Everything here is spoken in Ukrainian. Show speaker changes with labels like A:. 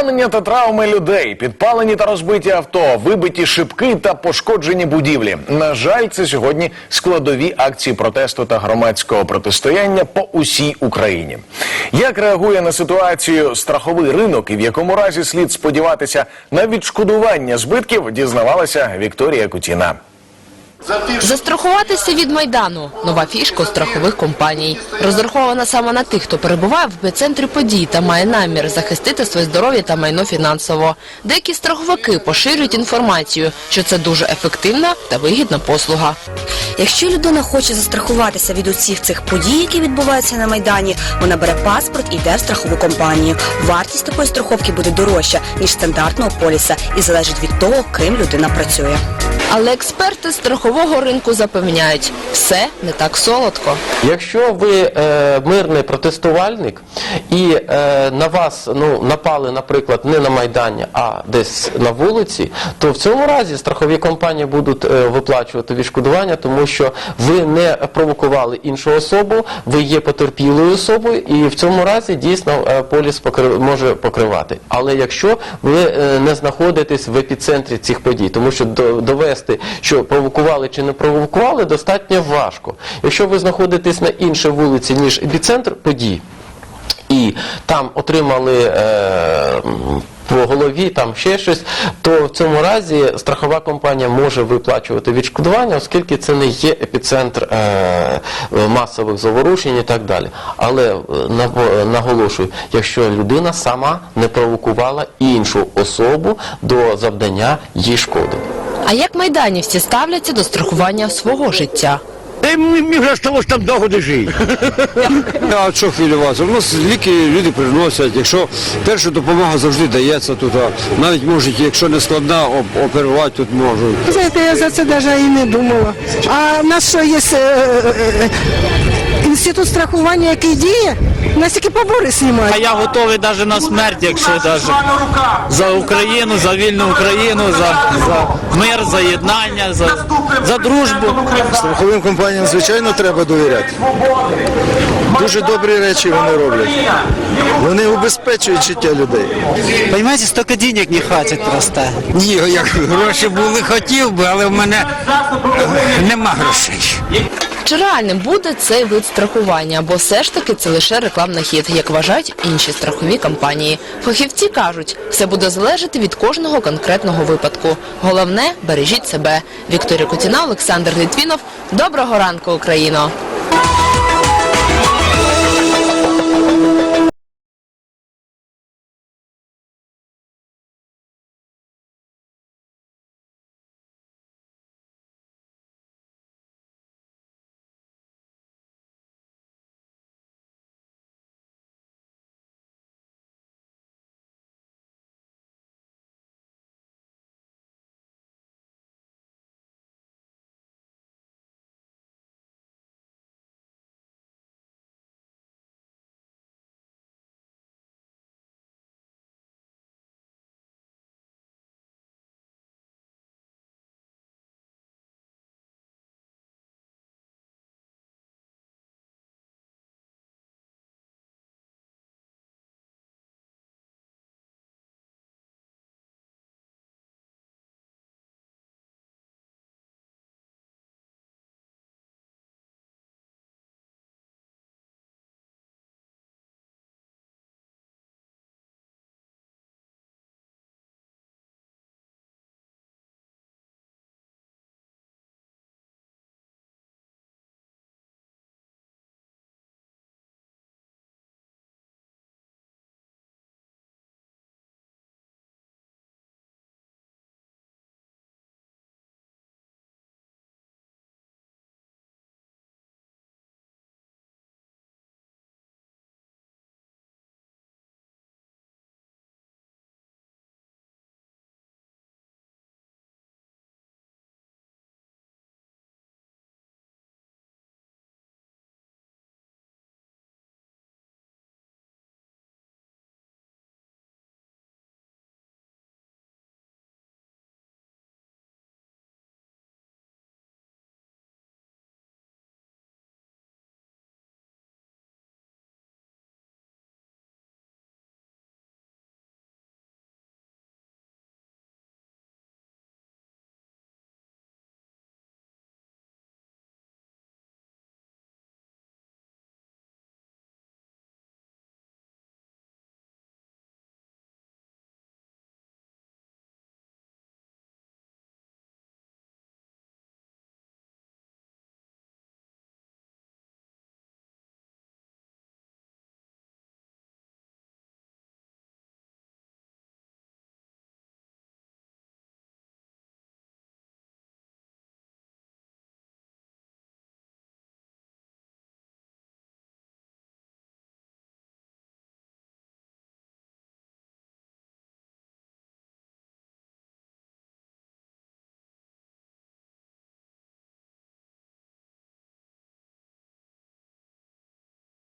A: Поранення та травми людей, підпалені та розбиті авто, вибиті шибки та пошкоджені будівлі. На жаль, це сьогодні складові акції протесту та громадського протистояння по усій Україні. Як реагує на ситуацію страховий ринок і в якому разі слід сподіватися на відшкодування збитків, дізнавалася Вікторія Кутіна.
B: Застрахуватися від майдану нова фішка страхових компаній. Розрахована саме на тих, хто перебуває в епіцентрі подій та має намір захистити своє здоров'я та майно фінансово. Деякі страховики поширюють інформацію, що це дуже ефективна та вигідна послуга.
C: Якщо людина хоче застрахуватися від усіх цих подій, які відбуваються на майдані, вона бере паспорт і йде в страхову компанію. Вартість такої страховки буде дорожча ніж стандартного поліса і залежить від того, ким людина працює.
B: Але експерти страхового ринку запевняють, все не так солодко.
D: Якщо ви е, мирний протестувальник і е, на вас ну, напали, наприклад, не на Майдані, а десь на вулиці, то в цьому разі страхові компанії будуть е, виплачувати відшкодування, тому що ви не провокували іншу особу, ви є потерпілою особою, і в цьому разі дійсно е, поліс покри- може покривати. Але якщо ви е, не знаходитесь в епіцентрі цих подій, тому що до- довести, що провокували чи не провокували, достатньо важко. Якщо ви знаходитесь на іншій вулиці, ніж епіцентр подій, і там отримали е, по голові, там ще щось, то в цьому разі страхова компанія може виплачувати відшкодування, оскільки це не є епіцентр е, масових заворушень і так далі. Але е, наголошую, якщо людина сама не провокувала іншу особу до завдання їй шкоди.
B: А як майданівці ставляться до страхування свого життя?
E: Та мені вже сталося там довго жити. А що хвилюватися? У нас ліки люди приносять. Якщо перша допомога завжди дається тут, а навіть можуть, якщо не складна, оп- оперувати тут можуть.
F: Знаєте, я за це навіть і не думала. А в нас що є е, е, інститут страхування, який діє, у нас тільки побори
G: А я готовий навіть на смерть, якщо навіть за Україну, за вільну Україну, за, за мир, за єднання, за, за дружбу.
H: Страховим компаніям, звичайно, треба довіряти. Дуже добрі речі вони роблять. Вони убезпечують життя людей.
I: Понимаете, столько денег не хватит просто.
E: Ні, як гроші були, хотів би, але в мене е, нема грошей.
B: Чи реальним буде цей вид страхування, бо все ж таки це лише рекламний хід, як вважають інші страхові компанії. Фахівці кажуть, все буде залежати від кожного конкретного випадку. Головне бережіть себе. Вікторія Кутіна, Олександр Літвінов. Доброго ранку, Україно!